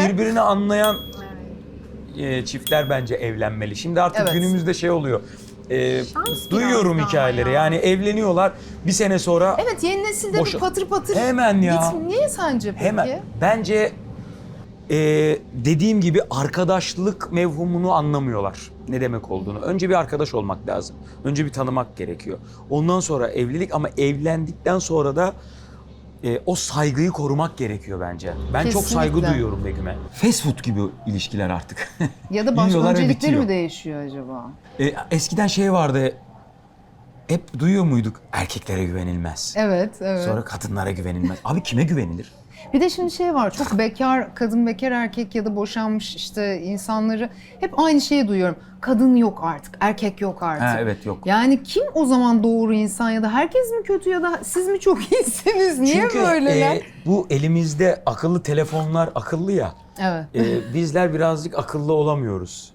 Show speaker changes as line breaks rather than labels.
Birbirini anlayan e, çiftler bence evlenmeli. Şimdi artık
Evet.
günümüzde şey oluyor. e,
Şans
duyuyorum
biraz daha
hikayeleri.
ya.
Yani evleniyorlar bir sene sonra
Evet yeni nesilde
Boşa-
bir patır patır
Hemen ya.
git- Niye sence peki?
hemen bence e, dediğim gibi arkadaşlık mevhumunu anlamıyorlar. Ne demek olduğunu. Önce bir arkadaş olmak lazım. Önce bir tanımak gerekiyor. Ondan sonra evlilik ama evlendikten sonra da e, o saygıyı korumak gerekiyor bence. Ben çok saygı
Kesinlikle.
duyuyorum Begüm'e. Fast food gibi ilişkiler artık.
Ya da başka öncelikleri mi değişiyor acaba?
E, eskiden şey vardı. Hep duyuyor muyduk? Erkeklere güvenilmez.
Evet, evet.
Sonra kadınlara güvenilmez. Abi kime güvenilir?
Bir de şimdi şey var çok bekar kadın bekar erkek ya da boşanmış işte insanları hep aynı şeyi duyuyorum. Kadın yok artık, erkek yok artık.
Ha, evet yok.
Yani kim o zaman doğru insan ya da herkes mi kötü ya da siz mi çok iyisiniz? Niye
Çünkü
böyleler?
e, bu elimizde akıllı telefonlar akıllı ya.
evet.
E, bizler birazcık akıllı olamıyoruz.